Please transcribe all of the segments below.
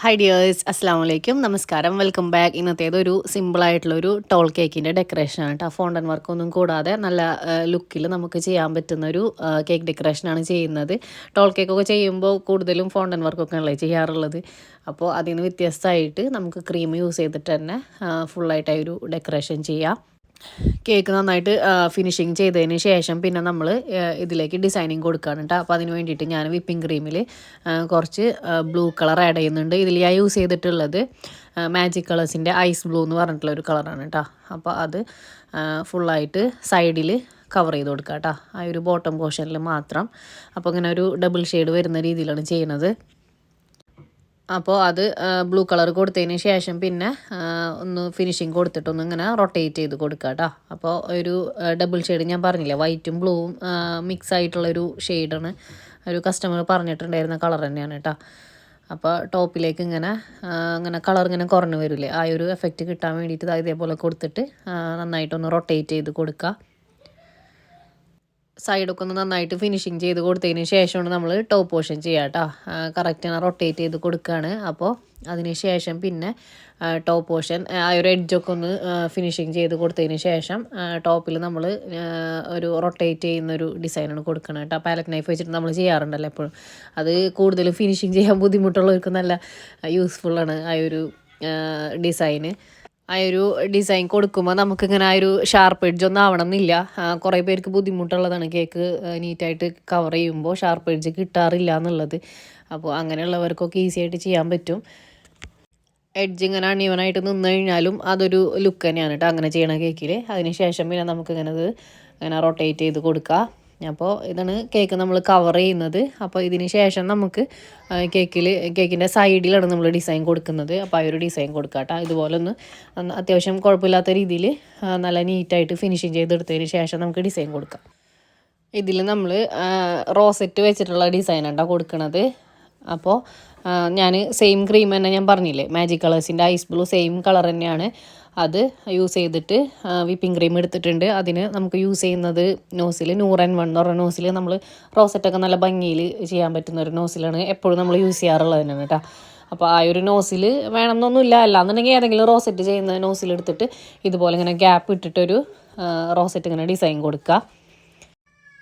Hi dears അസ്സാം വലൈക്കും നമസ്കാരം വെൽക്കം ബാക്ക് ഇന്നത്തേത് ഒരു സിമ്പിളായിട്ടുള്ളൊരു ടോൾ കേക്കിന്റെ ഡെക്കറേഷനാണ് കേട്ടോ ഫോണ്ടൻ വർക്കൊന്നും കൂടാതെ നല്ല ലുക്കിൽ നമുക്ക് ചെയ്യാൻ പറ്റുന്ന ഒരു കേക്ക് ഡെക്കറേഷനാണ് ചെയ്യുന്നത്. ടോൾ കേക്കൊക്കെ ചെയ്യുമ്പോൾ കൂടുതലും ഫോണ്ടൻ വർക്കൊക്കെ അല്ലേ ചെയ്യാറുള്ളത്? അപ്പോൾ അതിന് വ്യത്യസ്തമായിട്ട് നമുക്ക് ക്രീം യൂസ് ചെയ്തിട്ട് തന്നെ ഫുള്ളായിട്ട് ഒരു ഡെക്കറേഷൻ ചെയ്യാം. കേക്ക് നന്നായിട്ട് ഫിനിഷിങ് ചെയ്തതിന് ശേഷം പിന്നെ നമ്മൾ ഇതിലേക്ക് ഡിസൈനിങ് കൊടുക്കുകയാണ് കേട്ടോ അപ്പോൾ അതിന് വേണ്ടിയിട്ട് ഞാൻ വിപ്പിംഗ് ക്രീമിൽ കുറച്ച് ബ്ലൂ കളർ ആഡ് ചെയ്യുന്നുണ്ട്. ഇതിൽ ഞാൻ യൂസ് ചെയ്തിട്ടുള്ളത് മാജിക് കളേഴ്സിന്റെ ഐസ് ബ്ലൂ എന്ന് പറഞ്ഞിട്ടുള്ള ഒരു കളറാണ് കേട്ടോ അപ്പോൾ അത് ഫുള്ളായിട്ട് സൈഡിൽ കവർ ചെയ്ത് കൊടുക്കുക കേട്ടോ ആ ഒരു ബോട്ടം പോർഷനിൽ മാത്രം. അപ്പോൾ ഇങ്ങനെ ഒരു ഡബിൾ ഷെയ്ഡ് വരുന്ന രീതിയിലാണ് ചെയ്യുന്നത്. അപ്പോൾ അത് ബ്ലൂ കളർ കൊടുത്തതിന് ശേഷം പിന്നെ ഒന്ന് ഫിനിഷിങ് കൊടുത്തിട്ടൊന്ന് ഇങ്ങനെ റൊട്ടേറ്റ് ചെയ്ത് കൊടുക്കുക കേട്ടോ അപ്പോൾ ഒരു ഡബിൾ ഷെയ്ഡ് ഞാൻ പറഞ്ഞില്ലേ വൈറ്റും ബ്ലൂവും മിക്സ് ആയിട്ടുള്ളൊരു ഷെയ്ഡാണ് ഒരു കസ്റ്റമർ പറഞ്ഞിട്ടുണ്ടായിരുന്ന കളർ തന്നെയാണ് കേട്ടോ അപ്പോൾ ടോപ്പിലേക്ക് ഇങ്ങനെ ഇങ്ങനെ കളർ ഇങ്ങനെ കുറഞ്ഞു വരില്ലേ ആ ഒരു എഫക്റ്റ് കിട്ടാൻ വേണ്ടിയിട്ട് ഇതേപോലെ കൊടുത്തിട്ട് നന്നായിട്ടൊന്ന് റൊട്ടേറ്റ് ചെയ്ത് കൊടുക്കുക സൈഡൊക്കെ ഒന്ന് നന്നായിട്ട് ഫിനിഷിങ് ചെയ്ത് കൊടുത്തതിന് ശേഷമാണ് നമ്മൾ ടോപ്പ് പോർഷൻ ചെയ്യുക കേട്ടോ. കറക്റ്റ് റൊട്ടേറ്റ് ചെയ്ത് കൊടുക്കുകയാണ്. അപ്പോൾ അതിന് ശേഷം പിന്നെ ടോപ്പ് പോർഷൻ ആ ഒരു എഡ്ജൊക്കെ ഒന്ന് ഫിനിഷിങ് ചെയ്ത് കൊടുത്തതിന് ശേഷം ടോപ്പിൽ നമ്മൾ ഒരു റൊട്ടേറ്റ് ചെയ്യുന്ന ഒരു ഡിസൈനാണ് കൊടുക്കണം കേട്ടോ. പാലറ്റ് നൈഫ് വെച്ചിട്ട് നമ്മൾ ചെയ്യാറുണ്ടല്ലോ എപ്പോഴും. അത് കൂടുതലും ഫിനിഷിങ് ചെയ്യാൻ ബുദ്ധിമുട്ടുള്ളവർക്ക് നല്ല യൂസ്ഫുള്ളാണ് ആ ഒരു ഡിസൈന് ആ ഒരു ഡിസൈൻ കൊടുക്കുമ്പോൾ നമുക്കിങ്ങനെ ആ ഒരു ഷാർപ്പ് എഡ്ജ് ഒന്നും ആവണം എന്നില്ല കുറേ പേർക്ക് ബുദ്ധിമുട്ടുള്ളതാണ് കേക്ക് നീറ്റായിട്ട് കവർ ചെയ്യുമ്പോൾ ഷാർപ്പ് എഡ്ജ് കിട്ടാറില്ല എന്നുള്ളത്. അപ്പോൾ അങ്ങനെയുള്ളവർക്കൊക്കെ ഈസി ആയിട്ട് ചെയ്യാൻ പറ്റും. എഡ്ജ് ഇങ്ങനെ അണിയവനായിട്ട് നിന്ന് കഴിഞ്ഞാലും അതൊരു ലുക്ക് തന്നെയാണ് കേട്ടോ അങ്ങനെ ചെയ്യണ കേക്കിൽ അതിന് ശേഷം പിന്നെ നമുക്കിങ്ങനെ അത് ഇങ്ങനെ റൊട്ടേറ്റ് ചെയ്ത് കൊടുക്കുക അപ്പോൾ ഇതാണ് കേക്ക് നമ്മൾ കവർ ചെയ്യുന്നത്. അപ്പോൾ ഇതിന് ശേഷം നമുക്ക് കേക്കിൽ കേക്കിന്റെ സൈഡിലാണ് നമ്മൾ ഡിസൈൻ കൊടുക്കുന്നത്. അപ്പോൾ ആ ഒരു ഡിസൈൻ കൊടുക്കുക കേട്ടോ ഇതുപോലെ ഒന്ന് അത്യാവശ്യം കുഴപ്പമില്ലാത്ത രീതിയിൽ നല്ല നീറ്റായിട്ട് ഫിനിഷിങ് ചെയ്തെടുത്തതിന് ശേഷം നമുക്ക് ഡിസൈൻ കൊടുക്കാം. ഇതിൽ നമ്മൾ റോസെറ്റ് വെച്ചിട്ടുള്ള ഡിസൈൻ ഉണ്ടോ കൊടുക്കുന്നത് അപ്പോൾ ഞാൻ സെയിം ക്രീം തന്നെ ഞാൻ പറഞ്ഞില്ലേ? മാജിക് കളേഴ്സിന്റെ ഐസ് ബ്ലൂ സെയിം കളർ തന്നെയാണ്. അത് യൂസ് ചെയ്തിട്ട് വിപ്പിംഗ് ക്രീം എടുത്തിട്ടുണ്ട്. അതിന് നമുക്ക് യൂസ് ചെയ്യുന്നത് നോസിൽ നൂറ് ആൻഡ് വൺ എന്ന് പറഞ്ഞ നോസിൽ നമ്മൾ റോസറ്റൊക്കെ നല്ല ഭംഗിയിൽ ചെയ്യാൻ പറ്റുന്ന ഒരു നോസിലാണ് എപ്പോഴും നമ്മൾ യൂസ് ചെയ്യാറുള്ളത് തന്നെയാണ് കേട്ടോ. അപ്പോൾ ആ ഒരു നോസിൽ വേണമെന്നൊന്നുമില്ല. അല്ലാന്നുണ്ടെങ്കിൽ ഏതെങ്കിലും റോസെറ്റ് ചെയ്യുന്ന നോസിൽ എടുത്തിട്ട് ഇതുപോലെ ഇങ്ങനെ ഗ്യാപ്പ് ഇട്ടിട്ടൊരു റോസെറ്റ് ഇങ്ങനെ ഡിസൈൻ കൊടുക്കുക.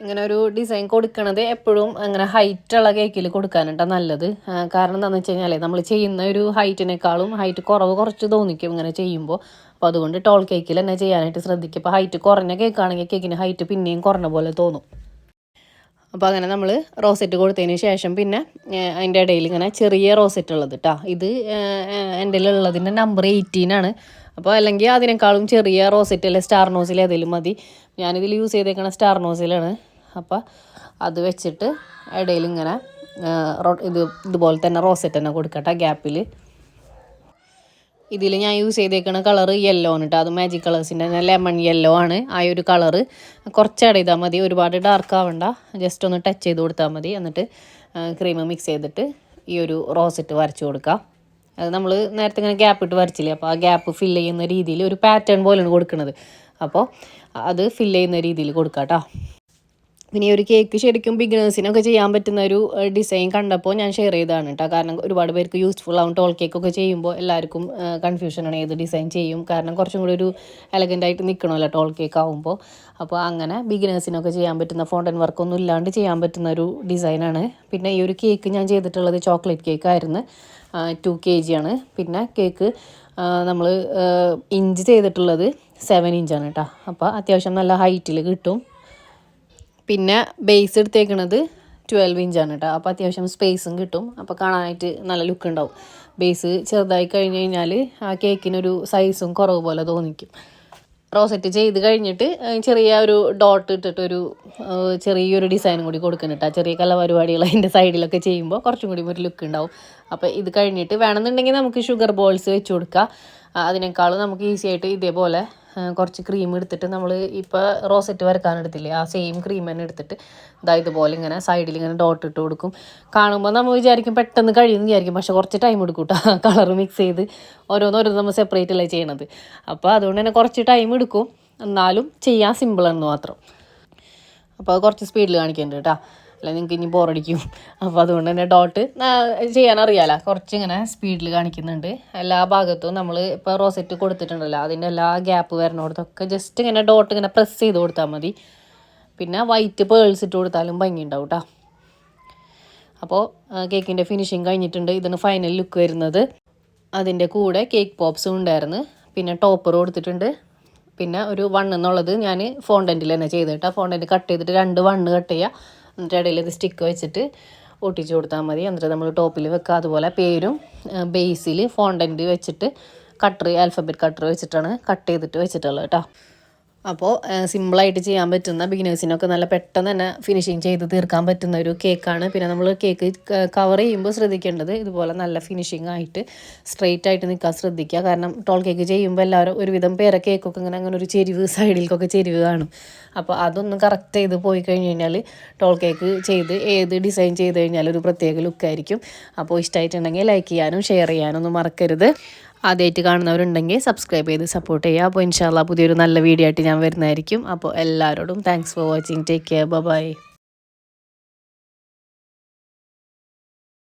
ഇങ്ങനെ ഒരു ഡിസൈൻ കൊടുക്കണത് എപ്പോഴും അങ്ങനെ ഹൈറ്റുള്ള കേക്കിൽ കൊടുക്കാനായിട്ടാണ് നല്ലത്. കാരണം എന്താണെന്ന് വെച്ച് കഴിഞ്ഞാൽ നമ്മൾ ചെയ്യുന്ന ഒരു ഹൈറ്റിനേക്കാളും ഹൈറ്റ് കുറവ് കുറച്ച് തോന്നിക്കും ഇങ്ങനെ ചെയ്യുമ്പോൾ അപ്പോൾ അതുകൊണ്ട് ടോൾ കേക്കിൽ തന്നെ ചെയ്യാനായിട്ട് ശ്രദ്ധിക്കുക അപ്പോൾ ഹൈറ്റ് കുറഞ്ഞ കേക്കാണെങ്കിൽ കേക്കിന് ഹൈറ്റ് പിന്നെയും കുറഞ്ഞ പോലെ തോന്നും. അപ്പോൾ അങ്ങനെ നമ്മൾ റോസെറ്റ് കൊടുത്തതിന് ശേഷം പിന്നെ അതിന്റെ ഇടയിൽ ഇങ്ങനെ ചെറിയ റോസെറ്റ് ഉള്ളത് കേട്ടോ ഇത് എന്റെ ഉള്ളതിന്റെ നമ്പർ എയ്റ്റീൻ ആണ്. അപ്പോൾ അല്ലെങ്കിൽ അതിനേക്കാളും ചെറിയ റോസെറ്റ് അല്ലെ സ്റ്റാർ നോസിൽ ഏതെങ്കിലും മതി. ഞാനിതിൽ യൂസ് ചെയ്തേക്കണ സ്റ്റാർ നോസിലാണ് അപ്പോൾ അത് വെച്ചിട്ട് ഇടയിൽ ഇങ്ങനെ ഇത് ഇതുപോലെ തന്നെ റോസെറ്റ് തന്നെ കൊടുക്കട്ടെ ഗ്യാപ്പിൽ ഇതിൽ ഞാൻ യൂസ് ചെയ്തേക്കുന്ന കളർ യെല്ലോ ആണ് കേട്ടോ അത് മാജിക് കളേഴ്സിന്റെ തന്നെ ലെമൺ യെല്ലോ ആണ് ആ ഒരു കളറ് കുറച്ച് ചെയ്താൽ മതി. ഒരുപാട് ഡാർക്ക് ആവണ്ട. ജസ്റ്റ് ഒന്ന് ടച്ച് ചെയ്ത് കൊടുത്താൽ മതി. എന്നിട്ട് ക്രീം മിക്സ് ചെയ്തിട്ട് ഈ ഒരു റോസെറ്റ് വരച്ച് കൊടുക്കാം. അത് നമ്മൾ നേരത്തെ ഇങ്ങനെ ഗ്യാപ്പ് ഇട്ട് വരച്ചില്ലേ? അപ്പോൾ ആ ഗ്യാപ്പ് ഫിൽ ചെയ്യുന്ന രീതിയിൽ ഒരു പാറ്റേൺ പോലെയാണ് കൊടുക്കുന്നത് അപ്പോൾ അത് ഫില്ല് ചെയ്യുന്ന രീതിയിൽ കൊടുക്കാം കേട്ടോ പിന്നെ ഈ ഒരു കേക്ക് ശരിക്കും ബിഗിനേഴ്സിനൊക്കെ ചെയ്യാൻ പറ്റുന്ന ഒരു ഡിസൈൻ കണ്ടപ്പോൾ ഞാൻ ഷെയർ ചെയ്തതാണ് കേട്ടോ കാരണം ഒരുപാട് പേർക്ക് യൂസ്ഫുൾ ആവും ടോൾ കേക്കൊക്കെ ചെയ്യുമ്പോൾ എല്ലാവർക്കും കൺഫ്യൂഷൻ ആണ് ഏത് ഡിസൈൻ ചെയ്യും. കാരണം കുറച്ചും കൂടി ഒരു എലഗന്റായിട്ട് നിൽക്കണമല്ലോ ടോൾ കേക്ക് ആവുമ്പോൾ അപ്പോൾ അങ്ങനെ ബിഗിനേഴ്സിനൊക്കെ ചെയ്യാൻ പറ്റുന്ന ഫോണ്ടൻ വർക്കൊന്നും ഇല്ലാണ്ട് ചെയ്യാൻ പറ്റുന്ന ഒരു ഡിസൈനാണ് പിന്നെ ഈ ഒരു കേക്ക് ഞാൻ ചെയ്തിട്ടുള്ളത് ചോക്ലേറ്റ് കേക്ക് ആയിരുന്നു. ടു കെ ആണ്. പിന്നെ കേക്ക് നമ്മൾ ഇഞ്ച് ചെയ്തിട്ടുള്ളത് സെവൻ ഇഞ്ചാണ് കേട്ടോ അപ്പോൾ അത്യാവശ്യം നല്ല ഹൈറ്റിൽ കിട്ടും. പിന്നെ ബേസ് എടുത്തേക്കണത് ട്വൽവ് ഇഞ്ചാണ് കേട്ടോ അപ്പോൾ അത്യാവശ്യം സ്പേസും കിട്ടും. അപ്പോൾ കാണാനായിട്ട് നല്ല ലുക്ക് ഉണ്ടാവും. ബേസ് ചെറുതായി കഴിഞ്ഞ് കഴിഞ്ഞാൽ ആ കേക്കിനൊരു സൈസും കുറവ് പോലെ തോന്നിക്കും. റോസെറ്റ് ചെയ്ത് കഴിഞ്ഞിട്ട് ചെറിയ ഒരു ഡോട്ട് ഇട്ടിട്ടൊരു ചെറിയൊരു ഡിസൈനും കൂടി കൊടുക്കുന്നുണ്ട് ആ ചെറിയ കലപരിപാടികൾ അതിന്റെ സൈഡിലൊക്കെ ചെയ്യുമ്പോൾ കുറച്ചും കൂടി ഒരു ലുക്ക് ഉണ്ടാവും. അപ്പോൾ ഇത് കഴിഞ്ഞിട്ട് വേണമെന്നുണ്ടെങ്കിൽ നമുക്ക് ഷുഗർ ബോൾസ് വെച്ച് കൊടുക്കുക അതിനേക്കാളും നമുക്ക് ഈസി ആയിട്ട് ഇതേപോലെ കുറച്ച് ക്രീം എടുത്തിട്ട് നമ്മൾ ഇപ്പോൾ റോസെറ്റ് വരക്കാൻ എടുത്തില്ലേ ആ സെയിം ക്രീം തന്നെ എടുത്തിട്ട് ഇതാ ഇതുപോലെ ഇങ്ങനെ സൈഡിൽ ഇങ്ങനെ ഡോട്ട് ഇട്ട് കൊടുക്കും. കാണുമ്പോൾ നമ്മൾ വിചാരിക്കും പെട്ടെന്ന് കഴിയുമെന്ന് വിചാരിക്കും പക്ഷെ കുറച്ച് ടൈം എടുക്കും കേട്ടോ കളർ മിക്സ് ചെയ്ത് ഓരോന്നോരോന്ന് നമ്മൾ സെപ്പറേറ്റ് അല്ലേ ചെയ്യണത്. അപ്പോൾ അതുകൊണ്ട് തന്നെ കുറച്ച് ടൈം എടുക്കും. എന്നാലും ചെയ്യാൻ സിമ്പിളാണെന്ന് മാത്രം. അപ്പോൾ കുറച്ച് സ്പീഡിൽ കാണിക്കുന്നുണ്ട് കേട്ടോ അല്ലെങ്കിൽ നിങ്ങൾക്ക് ഇനി ബോറടിക്കും അപ്പോൾ അതുകൊണ്ട് തന്നെ ഡോട്ട് ചെയ്യാൻ കുറച്ച് ഇങ്ങനെ സ്പീഡിൽ കാണിക്കുന്നുണ്ട്. എല്ലാ ഭാഗത്തും നമ്മൾ ഇപ്പോൾ റോസെറ്റ് കൊടുത്തിട്ടുണ്ടല്ലോ അതിന്റെ എല്ലാ ഗ്യാപ്പ് വരുന്നിടത്തൊക്കെ ജസ്റ്റ് ഇങ്ങനെ ഡോട്ട് ഇങ്ങനെ പ്രസ് ചെയ്ത് കൊടുത്താൽ മതി. പിന്നെ വൈറ്റ് പേൾസ് ഇട്ട് കൊടുത്താലും ഭംഗി ഉണ്ടാവും കേട്ടോ അപ്പോൾ കേക്കിന്റെ ഫിനിഷിങ് കഴിഞ്ഞിട്ടുണ്ട്. ഇതിന് ഫൈനൽ ലുക്ക് വരുന്നത്. അതിന്റെ കൂടെ കേക്ക് പോപ്സും ഉണ്ടായിരുന്നു. പിന്നെ ടോപ്പർ കൊടുത്തിട്ടുണ്ട്. പിന്നെ ഒരു വണ്ണെന്നുള്ളത് ഞാൻ ഫോണ്ടന്റിൽ തന്നെ ചെയ്ത് കേട്ടോ ഫോണ്ടന്റ് കട്ട് ചെയ്തിട്ട് രണ്ട് വണ്ണ് കട്ട് ചെയ്യുക എന്നിട്ട് ഇടയിൽ ഇത് സ്റ്റിക്ക് വെച്ചിട്ട് ഒട്ടിച്ച് കൊടുത്താൽ മതി. എന്നിട്ട് നമ്മൾ ടോപ്പിൽ വെക്കുക അതുപോലെ പേരും ബേസിൽ ഫോണ്ടന്റ് വെച്ചിട്ട് കട്ടർ ആൽഫബറ്റ് കട്ടർ വെച്ചിട്ടാണ് കട്ട് ചെയ്തിട്ട് വെച്ചിട്ടുള്ളത് കേട്ടോ. അപ്പോൾ സിമ്പിളായിട്ട് ചെയ്യാൻ പറ്റുന്ന ബിഗിനേഴ്സിനൊക്കെ നല്ല പെട്ടെന്ന് തന്നെ ഫിനിഷിങ് ചെയ്ത് തീർക്കാൻ പറ്റുന്ന ഒരു കേക്കാണ് പിന്നെ നമ്മൾ കേക്ക് കവർ ചെയ്യുമ്പോൾ ശ്രദ്ധിക്കേണ്ടത് ഇതുപോലെ നല്ല ഫിനിഷിംഗ് ആയിട്ട് സ്ട്രെയിറ്റ് ആയിട്ട് നിൽക്കാൻ ശ്രദ്ധിക്കുക. കാരണം ടോൾ കേക്ക് ചെയ്യുമ്പോൾ എല്ലാവരും ഒരുവിധം പേരെ കേക്കൊക്കെ ഇങ്ങനെ അങ്ങനെ ഒരു ചെരിവ് സൈഡിലേക്കൊക്കെ ചെരിവ് കാണും. അപ്പോൾ അതൊന്നും കറക്റ്റ് ചെയ്ത് പോയി കഴിഞ്ഞ് കഴിഞ്ഞാൽ ടോൾ കേക്ക് ചെയ്ത് ഏത് ഡിസൈൻ ചെയ്ത് കഴിഞ്ഞാൽ ഒരു പ്രത്യേക ലുക്കായിരിക്കും അപ്പോൾ ഇഷ്ടമായിട്ടുണ്ടെങ്കിൽ ലൈക്ക് ചെയ്യാനും ഷെയർ ചെയ്യാനും ഒന്നും മറക്കരുത്. ആദ്യമായിട്ട് കാണുന്നവരുണ്ടെങ്കിൽ സബ്സ്ക്രൈബ് ചെയ്ത് സപ്പോർട്ട് ചെയ്യുക. അപ്പോൾ ഇൻഷാല്ല പുതിയൊരു നല്ല വീഡിയോ ആയിട്ട് ഞാൻ വരുന്നതായിരിക്കും. അപ്പോൾ എല്ലാവരോടും thanks for watching take care bye